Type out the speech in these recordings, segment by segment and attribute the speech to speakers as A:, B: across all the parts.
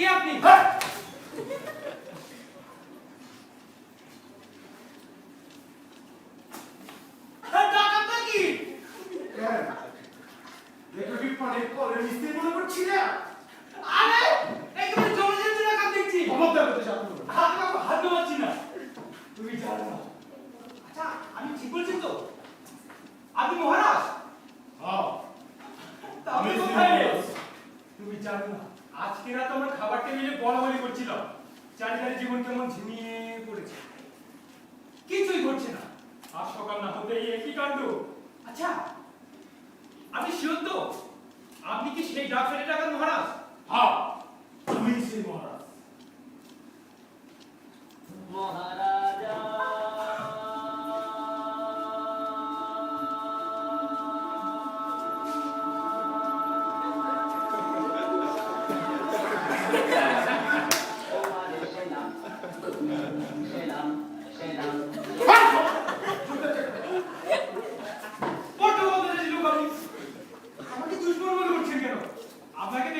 A: কে আপনি?
B: হ্যাঁ।
A: হ্যাঁ, আমি
B: হ্যাঁ,
A: কোথায় তুমি জানো না। আজকে রাত আমরা খাবার টেবিলে বলাবলি করছিলাম। চারিদারি জীবন কেমন ঝিমিয়ে পড়েছে। কিছুই ঘটছে না। আর সকাল না হতে একই কাণ্ড। আচ্ছা আপনি শিওর তো? আপনি কি সেই ডাক ফেলে টাকার মহারাজ?
B: হ্যাঁ, আমি সেই মহারাজ।
C: মহারাজা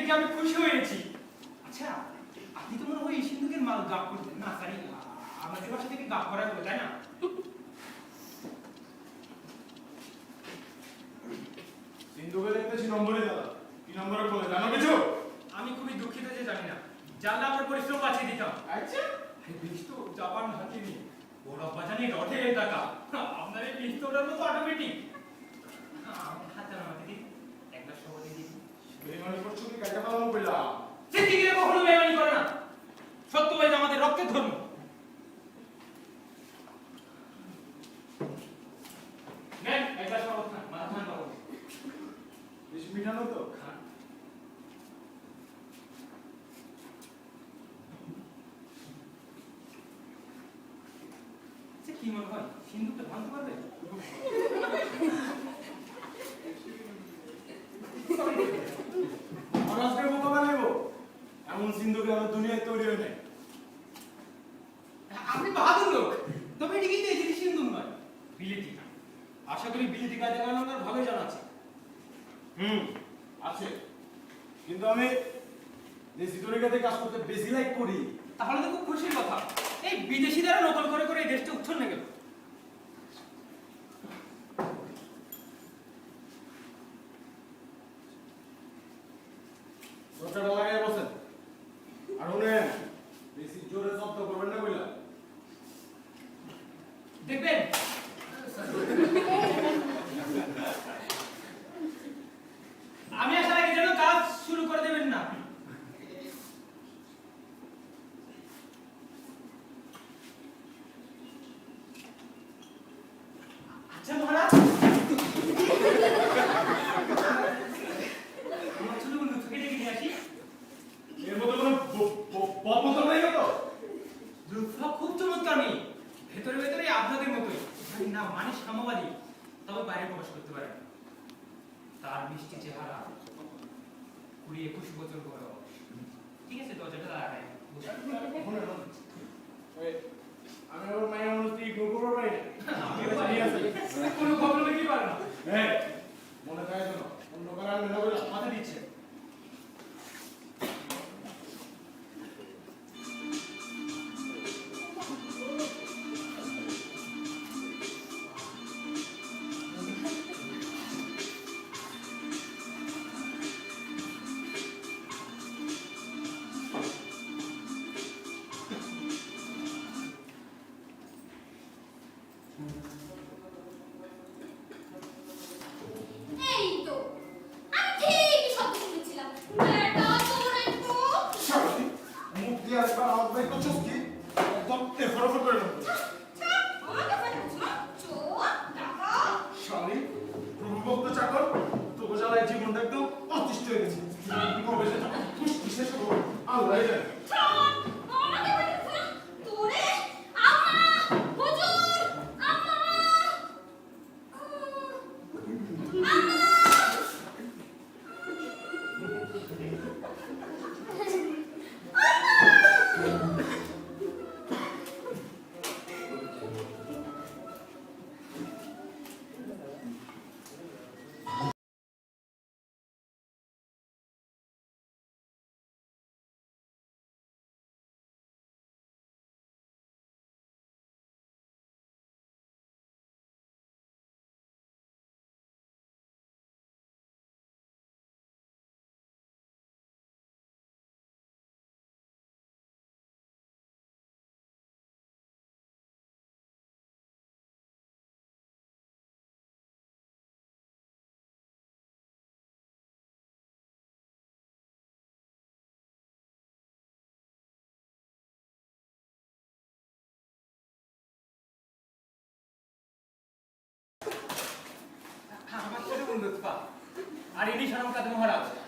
A: দেখে আমি খুশি হয়েছি। আচ্ছা আপনি তো মনে হয় এই সিন্ধুকের মাল গাপ করতেন না? সরি আমাদের বাসা থেকে গাপ করা হলো তাই না?
B: দেখতেছি নম্বরে দাদা। কি নম্বরে বলে জানো কিছু?
A: আমি খুবই দুঃখিত যে জানি না। জানলে আপনার পরিশ্রম বাঁচিয়ে দিতাম।
B: আচ্ছা।
A: এই পিস্তল জাপান হাতে নিয়ে। বড় আব্বা জানি রথে টাকা আপনার এই মতো অটোমেটিক হাতে দিন।
B: বেইমানি করছ কি? কাইটা পালানো কইলা?
A: সিদ্দিকিরা কখনো বেমানি করে না। সত্যবাদী আমাদের রক্তের ধর্ম। নেন একটা শরবত খান মাথা ঠান্ডা করুন
B: বেশি মিঠানো তো?
A: খান। কি মনে হয় সিন্ধুকটা ভাঙতে পারবে?
B: মহারাজকে বোকা বানাইবো? এমন সিন্ধুকে আমার দুনিয়ায় তৈরি হয় নাই।
A: আপনি বাহাদুর লোক। তবে এটি কিন্তু এই জিনিস সিন্ধুক নয়? বিলেতি আশা করি বিলেতি কাজে আপনার ভালোই জানা আছে।
B: হুম, আছে। কিন্তু আমি দেশি তরিকাতে কাজ করতে বেশি লাইক করি।
A: তাহলে তো খুব খুশির কথা। এই বিদেশি দ্বারা নকল করে করে এই দেশটা উচ্ছন্নে গেল
B: দরজাটা লাগাই বসেন আর উনি বেশি জোরে শব্দ করবেন না বইলা
A: দেখবেন
B: জ্বালায় একদম অতিষ্ঠ হয়ে গেছে। কি করবে বিশেষ আল্লাহ
D: আর ইনি সারঙ্কাত মহারাজ।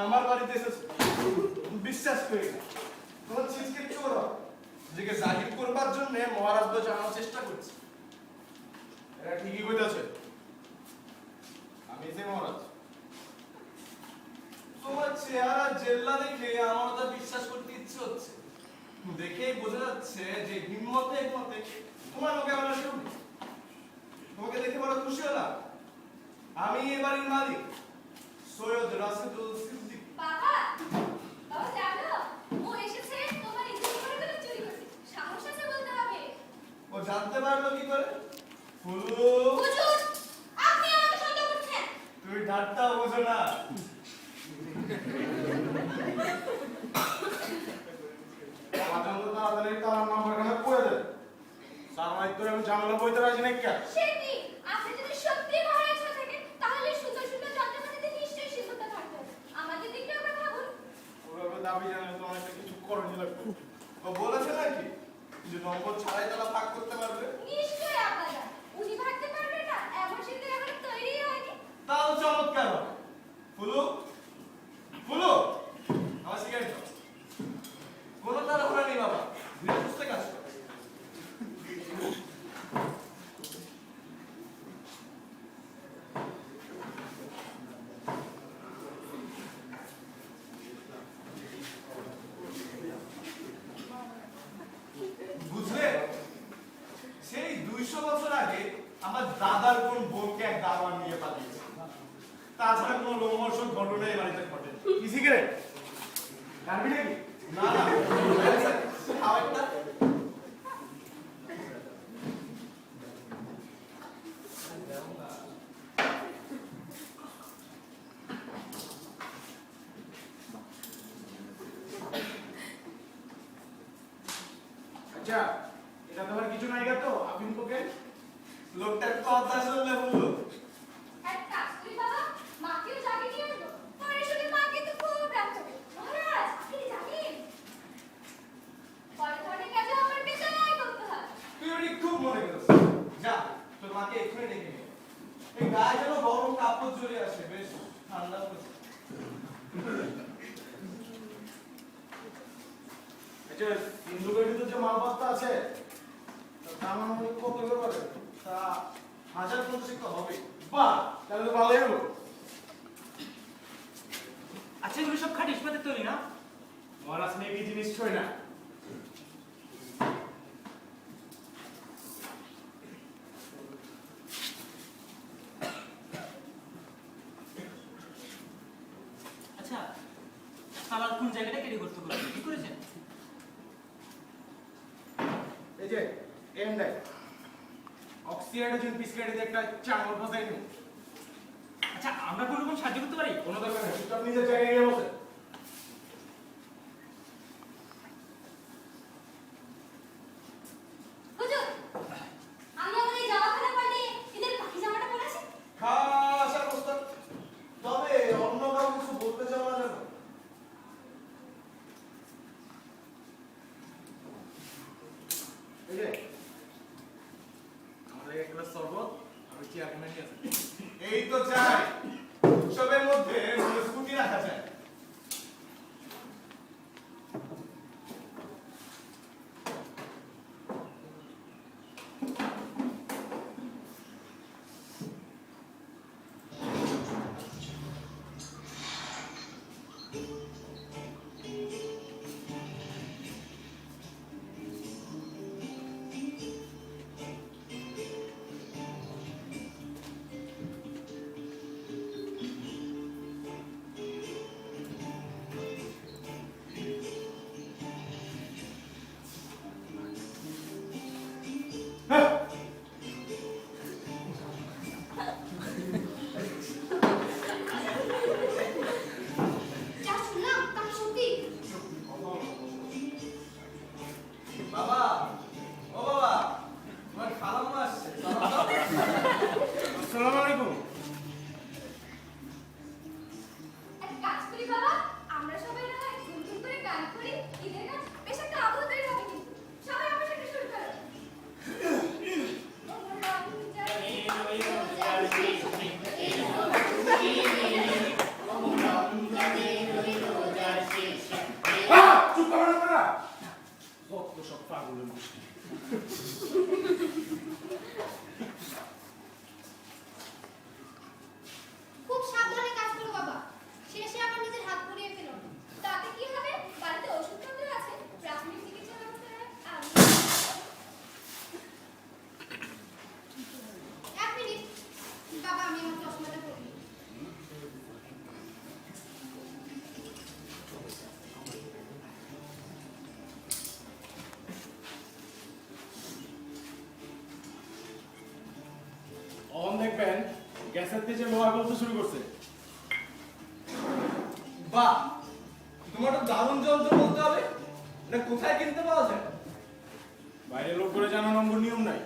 B: আমার বাড়িতে এসেছে। বিশ্বাস করি না। তোমার ছিচকে চোর নিজেকে জাহির করবার জন্য মহারাজ দোষ আনার চেষ্টা করছে। এরা ঠিকই কইতাছে। আমি যে মহারাজ।
E: তোমার চেহারা জেল্লা দেখে আমার তো বিশ্বাস করতে ইচ্ছে হচ্ছে। দেখে বোঝা যাচ্ছে যে হিম্মতে একমতে তোমার মুখে আমার শুরু তোমাকে দেখে বড় খুশি হলাম। আমি এবারের মালিক, সৈয়দ রাশিদুল
F: ও
E: জানতে পারল কি করে? ফুলু।
F: হুজুর আপনি আমাকে সন্দেহ করছেন।
E: তুই ডাক্তার বুঝো না।
B: তো তাড়াতাড়ি তার নাম্বারখানে পড়ে দে সামাই ঝামেলা বইতে রাজি নাকি
E: যে নম্বর ছাড়াই তারা ভাগ করতে পারবে?
F: নিশ্চয়ই আপনারা। উনি ভাগতে পারবেন না এমন সিদ্ধি এখন তৈরি হয়নি।
E: তাও চমৎকার। ফুলু দুশো বছর আগে আমার দাদার কোন বোনকে এক দাবা নিয়ে পালিয়েছে। তাছাড়া কোনো লোমহর্ষক ঘটনা এই বাড়িতে ঘটে
B: কি সিগারেট?
E: না না। তোমাকে এখানে ডেকে নেবে এই গায়ে যেন গরম কাপড় জড়িয়ে আসে বেশ ঠান্ডা পড়ছে।
B: তা হাজার হবে তাহলে
D: আচ্ছা সব তৈরি না?
B: মহারাজ নেই জিনিস ছয় না। পিসকেটে একটা চাঙল বসাই নি
A: আচ্ছা আমরা কোনো রকম সাহায্য করতে পারি?
B: কোনো দরকার নেই। চুপচাপ নিজের জায়গায় গিয়ে বসে দেখবেন গ্যাসের থেকে লোহা গলতে শুরু করছে।
E: বাহ তোমার তো দারুণ যন্ত্র বলতে হবে এটা কোথায় কিনতে পাওয়া যায়?
B: বাইরে লোক করে জানা নম্বর নিয়ম নাই।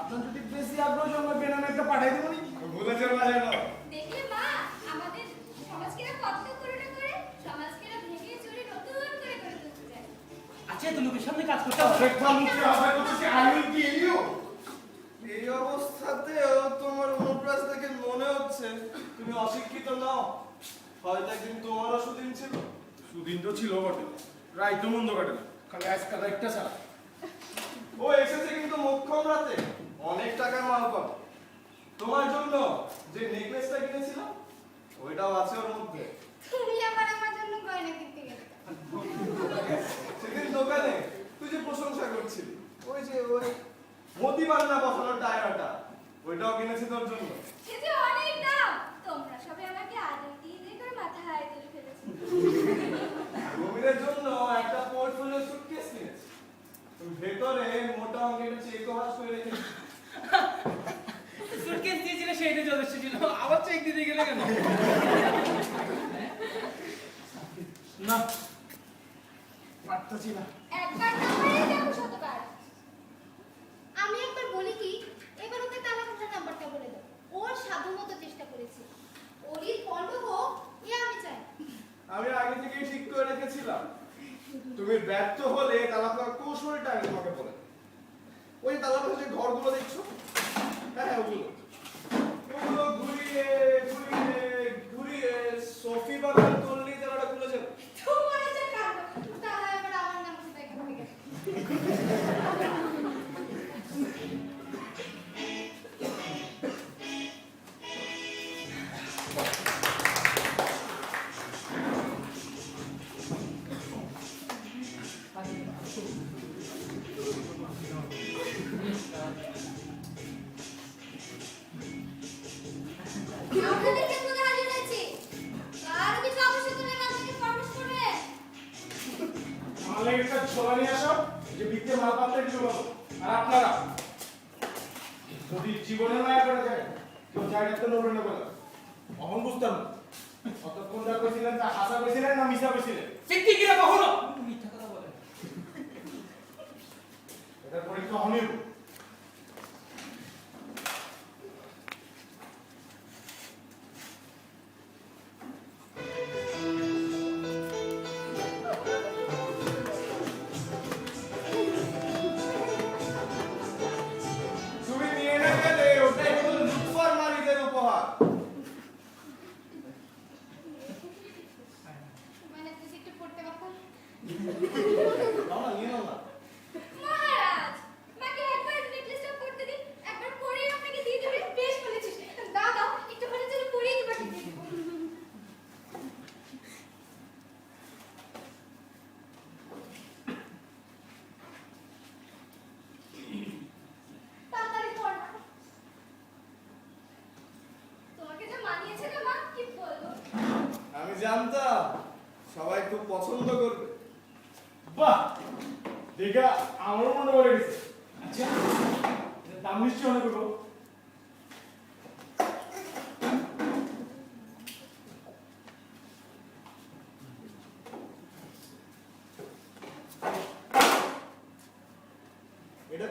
B: আপনার যদি বেশি আগ্রহ জন্মাবেন আমি একটা পাঠাই দেবো নি?
E: ভুলে যাবে বাজার
D: দেখলে মা আমাদের সমাজকে কত করুণা করে সমাজকে ভেঙে চুরে নতুন করে করে তুলতে চায়।
A: আচ্ছা এত লোকের সামনে কাজ করতে হবে।
E: এই মনে হচ্ছে তুমি অশিক্ষিত নও। হয়তো একদিন তোমারও সুদিন ছিল।
B: সুদিন তো ছিল বটে। রাই তো মন্দ কাটে না। খালি আজকাল একটা ছাড়া।
E: ও এসেছে কিন্তু মোক্ষম রাতে। অনেক টাকার মাল পাবে। তোমার জন্য যে নেকলেসটা কিনেছিলাম ওইটাও আছে ওর মধ্যে।
D: তুমি আবার আমার জন্য গয়না কিনতে গেলে
E: সেদিন দোকানে তুই যে প্রশংসা করছিলি ওই যে ওই মতি বান্না বসানোর টায়ারটা। ওইটাও কিনেছি তোর জন্য।
D: সে যে অনেক দাম। তোমরা সবাই আমাকে আদর দিয়ে দিয়ে করে মাথা হারাই তুলে ফেলেছো।
E: রবিরের জন্য একটা পোর্টফোলিও সুটকেস কিনেছি। ভেতরে মোটা অঙ্কের চেক ওভার করে রেখেছি।
A: সুটকেস দিয়েছিলে সেইটা যথেষ্ট ছিল আবার চেক দিতে গেলে কেন?
B: না পারতাছি না।
D: একবার না পারে দেখো শতবার। আমি একবার বলি কি এবার ওকে নাম্বারটা বলে দাও। চেষ্টা করেছি। ওরই ফল হোক এ আমি চাই।
E: আমি আগে থেকেই ঠিক করে রেখেছিলাম। তুমি ব্যর্থ হলে তালা কৌশলটা আমি তোমাকে বলে ওই তালা যে ঘরগুলো দেখছ? হ্যাঁ হ্যাঁ ওগুলো।
D: থেকে একটা
B: ছোলা নিয়ে আসো যে বৃত্তের মাপার থেকে ছোলা আর আপনারা যদি জীবনে মায়া করে যায় কেউ চাইলে তো নড়বে না বলে। অহন বুঝতাম কতক্ষণ যা কইছিলেন তা হাসা কইছিলেন না মিশা কইছিলেন
A: সত্যি কিনা কখনো? মিথ্যা কথা বলে
B: এটা পরীক্ষা
E: অনির্ভর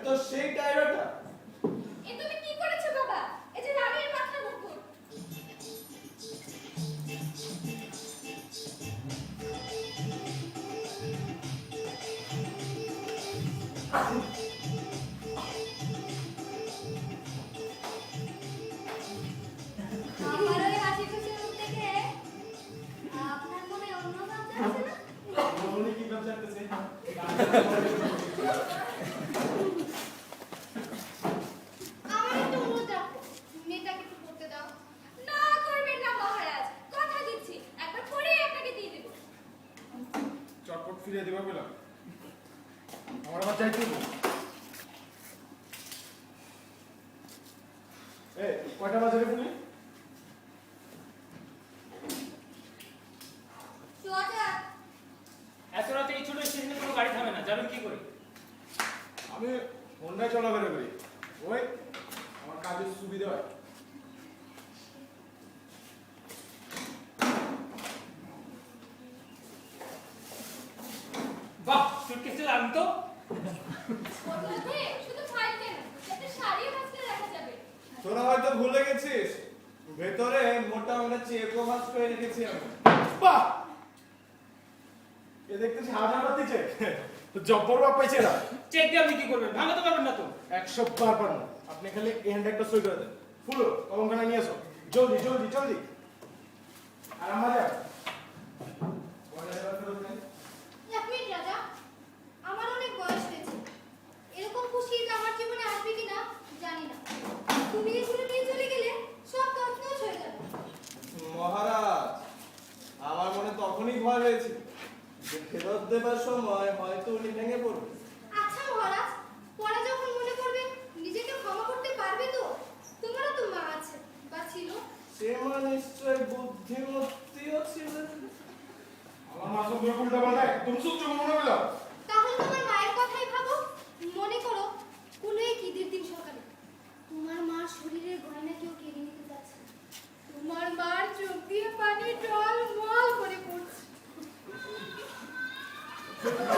E: তো সেই ডায়রাটা
D: এ তুমি কি করেছ বাবা? এই যে রানীর মাথার মুকুট আপনার মনে অন্য ভাব না?
B: মনে কি ভাব কয়টা বাজারে ফোনে জব্বর বাপ পাইছে না।
A: চেক দিয়ে আপনি কি করবেন? ভাঙাতে পারবেন না তো?
B: একশো বার পারবেন আপনি খালি এই হ্যান্ডটা একটা সই করে দেন। ফুলো কলমখানা নিয়ে আসো। জলদি জলদি জলদি।
D: Thank you.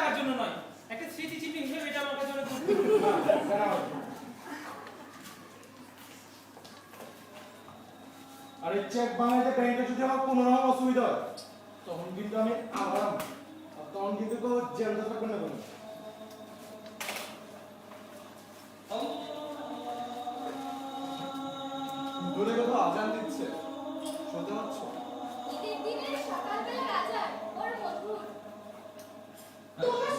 D: আমার
A: জন্য
B: আরে চেক বানাইতে ব্যাংকে যদি আমার কোনো রকম অসুবিধা হয় তখন কিন্তু আমি আরাম আর তখন কিন্তু তো জেলটা থাকবে না। কোনো
E: দূরে কোথাও আজান দিচ্ছে শুনতে পাচ্ছ?
D: সকালবেলা মধুর। তোমরা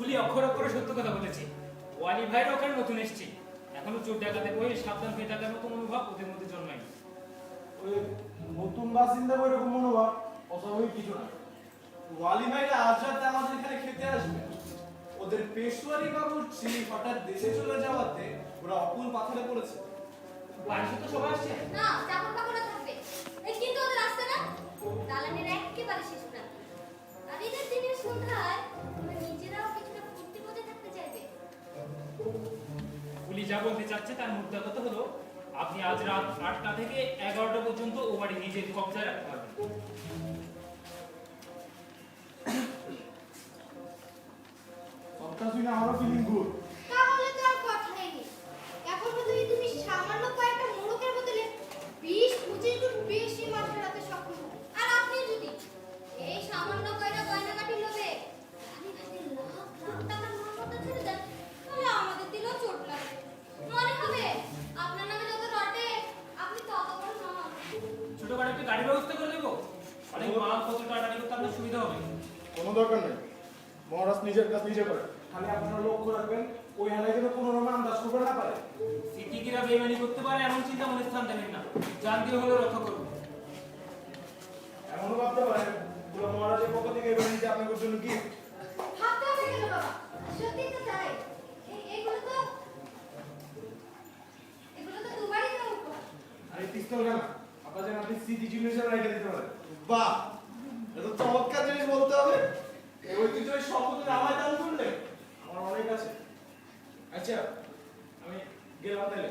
A: ফুলি অক্ষর অক্ষরে সত্য কথা বলেছে। ওয়ালি ভাইয়ের ওখানে নতুন এসছে। এখনও চোর ডাকাতে বই সাবধান হয়ে থাকার মতো মনোভাব ওদের মধ্যে জন্মায়নি।
B: ওই নতুন বাসিন্দা বা এরকম মনোভাব অস্বাভাবিক কিছু না।
E: ওয়ালি ভাইরা আজ রাতে আমাদের এখানে খেতে আসবে। ওদের পেশোয়ারি বাবুর্চি হঠাৎ দেশে চলে যাওয়াতে ওরা অকুল পাথরে পড়েছে।
A: বাড়িতে তো সবাই আসছে।
D: না চাকর বাকরা থাকবে। এই কিন্তু ওদের আসছে না। দালানের একেবারে শেষ প্রান্তে। আর ঈদের দিনের সন্ধ্যায় ওরা নিজেরাও কিছুটা
A: যা বলতে চাচ্ছে তার মুদ্রা কথা হলো, আপনি আজ রাত আটটা থেকে এগারোটা পর্যন্ত ও বাড়ি নিজের কবজায় রাখতে পারবেন।
B: শুনে আমারও ফিলিং গুড
D: দিতে আপনার আপনি
A: স্মৃতি চিহ্ন
B: হিসেবে দিতে পারেন বাহ! এটা চমৎকার জিনিস
D: বলতে হবে। এই
B: ঐতিহ্যের সম্পত্তি আমায় দান করলে। আমার অনেক আছে। আচ্ছা আমি গেলাম
E: তাহলে।